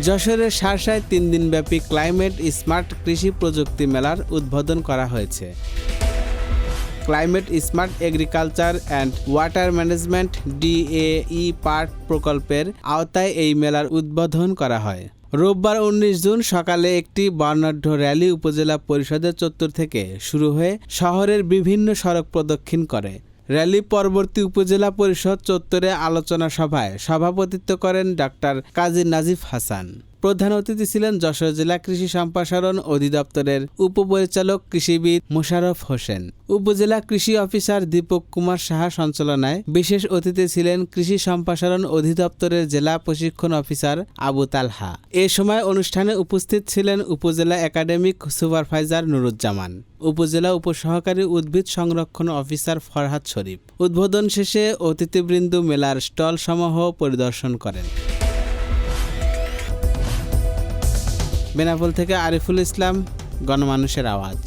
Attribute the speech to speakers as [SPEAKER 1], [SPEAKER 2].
[SPEAKER 1] যশোরের শার্শায় তিন দিনব্যাপী ক্লাইমেট স্মার্ট কৃষি প্রযুক্তি মেলার উদ্বোধন করা হয়েছে। Climate smart agriculture and water management DAE part প্রকল্পের আওতায় এই মেলার উদ্বোধন করা হয়। রোববার উনিশ জুন সকালে একটি বর্ণাঢ্য র্যালি উপজেলা পরিষদের চত্বর থেকে শুরু হয়ে শহরের বিভিন্ন সড়ক প্রদক্ষিণ করে। র্যালি পরবর্তী উপজেলা পরিষদ চত্বরে আলোচনা সভায় সভাপতিত্ব করেন ডাক্তার কাজী নাজিফ হাসান। প্রধান অতিথি ছিলেন যশোর জেলা কৃষি সম্প্রসারণ অধিদপ্তরের উপপরিচালক কৃষিবিদ মোশাররফ হোসেন। উপজেলা কৃষি অফিসার দীপক কুমার সাহা সঞ্চালনায় বিশেষ অতিথি ছিলেন কৃষি সম্প্রসারণ অধিদপ্তরের জেলা প্রশিক্ষণ অফিসার আবু তালহা। এ সময় অনুষ্ঠানে উপস্থিত ছিলেন উপজেলা একাডেমিক সুপারভাইজার নুরুজ্জামান, উপজেলা উপসহকারী উদ্ভিদ সংরক্ষণ অফিসার ফরহাদ শরীফ। উদ্বোধন শেষে অতিথিবৃন্দ মেলার স্টল সমূহ পরিদর্শন করেন। বেনাপোল থেকে আরিফুল ইসলাম গণমানুষের আওয়াজ।